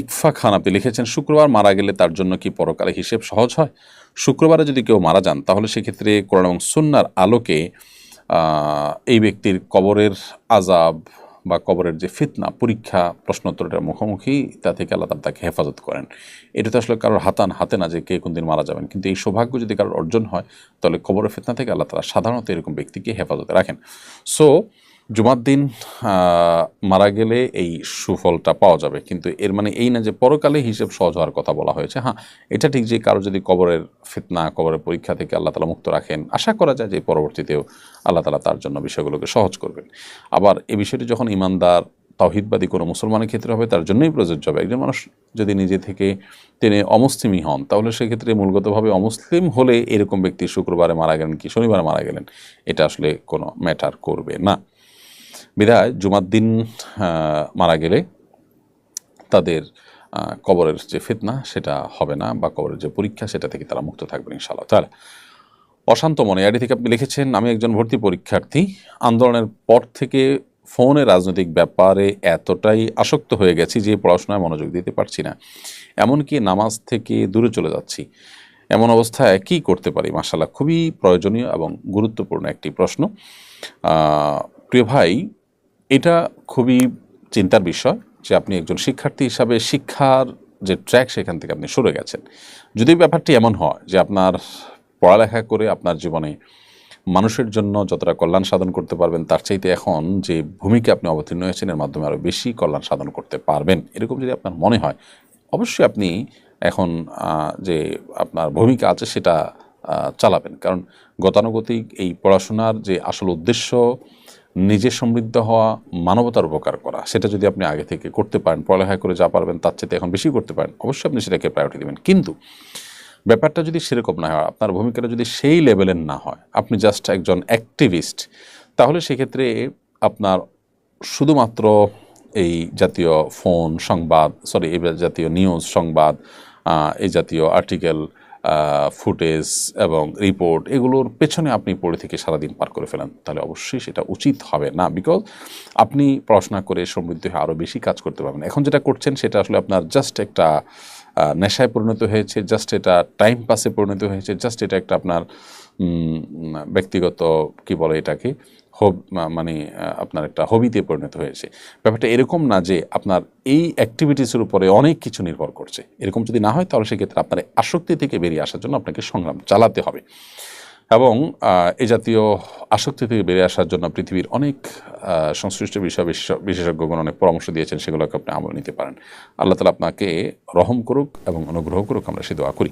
ইকফা খান আপনি লিখেছেন, শুক্রবার মারা গেলে তার জন্য কি পরকালে হিসেব সহজ হয়? শুক্রবারে যদি কেউ মারা যান, তাহলে সেক্ষেত্রে কোরআন এবং সুন্নার আলোকে এই ব্যক্তির কবরের আজাব বা কবরের যে ফিতনা, পরীক্ষা, প্রশ্নোত্তরের মুখোমুখি, তা থেকে আল্লাহ তাআলা তাকে হেফাজত করেন। এটা তো আসলে কারোর হাতান, হাতে না যে কে কোন দিন মারা যাবেন। কিন্তু এই সৌভাগ্য যদি কারোর অর্জন হয়, তাহলে কবরের ফিতনা থেকে আল্লাহ তালা সাধারণত এরকম ব্যক্তিকে হেফাজতে রাখেন। সো জুমার দিন মারা গেলে এই সুফলটা পাওয়া যাবে। কিন্তু এর মানে এই না যে পরকালে হিসেব সহজ হওয়ার কথা বলা হয়েছে। হ্যাঁ এটা ঠিক যে কারও যদি কবরের ফিতনা, কবরের পরীক্ষা থেকে আল্লাহ তালা মুক্ত রাখেন, আশা করা যায় যে পরবর্তীতেও আল্লাহ তালা তার জন্য বিষয়গুলোকে সহজ করবেন। আবার এই বিষয়টি যখন ইমানদার, তাওহিদবাদী কোনো মুসলমানের ক্ষেত্রে হবে, তার জন্যই প্রযোজ্য হবে। একজন মানুষ যদি নিজে থেকে তিনি অমুসলিমই হন, তাহলে সেক্ষেত্রে মূলগতভাবে অমুসলিম হলে এরকম ব্যক্তি শুক্রবারে মারা গেলেন কি শনিবারে মারা গেলেন, এটা আসলে কোনো ম্যাটার করবে না। বিধায় জুমার দিন মারা গেলে তাদের কবরের যে ফিতনা, সেটা হবে না বা কবরের যে পরীক্ষা, সেটা থেকে তারা মুক্ত থাকবেন ইনশাআল্লাহ। তাহলে অশান্ত মনে আইডি থেকে আপনি লিখেছেন, আমি একজন ভর্তি পরীক্ষার্থী। আন্দোলনের পর থেকে ফোনে রাজনৈতিক ব্যাপারে এতটাই আসক্ত হয়ে গেছি যে পড়াশোনায় মনোযোগ দিতে পারছি না। এমনকি নামাজ থেকে দূরে চলে যাচ্ছি। এমন অবস্থায় কি করতে পারি? মাসাল্লাহ খুবই প্রয়োজনীয় এবং গুরুত্বপূর্ণ একটি প্রশ্ন। প্রিয় ভাই এটা খুবই চিন্তার বিষয় যে আপনি একজন শিক্ষার্থী হিসাবে শিক্ষার যে ট্র্যাক সেখান থেকে আপনি সরে গেছেন। যদি ব্যাপারটি এমন হয় যে আপনার পড়ালেখা করে আপনার জীবনে মানুষের জন্য যতটা কল্যাণ সাধন করতে পারবেন, তার চাইতে এখন যে ভূমিকা আপনি অবতীর্ণ হয়েছেন, এর মাধ্যমে আরও বেশি কল্যাণ সাধন করতে পারবেন, এরকম যদি আপনার মনে হয়, অবশ্যই আপনি এখন যে আপনার ভূমিকা আছে সেটা চালাবেন। কারণ গতানুগতিক এই পড়াশোনার যে আসল উদ্দেশ্য নিজে সমৃদ্ধ হওয়া মানবতার উপকার করা, সেটা যদি আপনি আগে থেকে করতে পারেন, পড়ালেখা করে যা পারবেন তার চেয়ে এখন বেশি করতে পারেন, অবশ্যই আপনি সেটাকে প্রায়োরিটি দেবেন। কিন্তু ব্যাপারটা যদি সেরকম না হয়, আপনার ভূমিকাটা যদি সেই লেভেলের না হয়, আপনি জাস্ট একজন অ্যাক্টিভিস্ট তাহলে সেক্ষেত্রে আপনার শুধুমাত্র এই জাতীয় ফোন সংবাদ সরি এই জাতীয় নিউজ সংবাদ এই জাতীয় আর্টিকেল ফুটেজ এবং রিপোর্ট এগুলোর পেছনে আপনি পড়ে থেকে সারাদিন পার করে ফেলেন, তাহলে অবশ্যই সেটা উচিত হবে না। বিকজ আপনি পড়াশোনা করে সমৃদ্ধ হয়ে আরও বেশি কাজ করতে পারবেন। এখন যেটা করছেন সেটা আসলে আপনার জাস্ট একটা নেশায় পরিণত হয়েছে জাস্ট এটা টাইম পাসে পরিণত হয়েছে জাস্ট এটা একটা আপনার ব্যক্তিগত, কি বলে এটাকে হব মানে আপনার একটা হবিতে পরিণত হয়েছে। ব্যাপারটা এরকম না যে আপনার এই অ্যাক্টিভিটিসের উপরে অনেক কিছু নির্ভর করছে। এরকম যদি না হয়, তাহলে সেক্ষেত্রে আপনার আসক্তি থেকে বেরিয়ে আসার জন্য আপনাকে সংগ্রাম চালাতে হবে। এবং এ জাতীয় আসক্তি থেকে বেরিয়ে আসার জন্য পৃথিবীর অনেক সংশ্লিষ্ট বিষয় বিশেষ- বিশেষজ্ঞগণ অনেক পরামর্শ দিয়েছেন, সেগুলোকে আপনি আমল নিতে পারেন। আল্লাহ তালা আপনাকে রহম করুক এবং অনুগ্রহ করুক, আমরা সে দোয়া করি।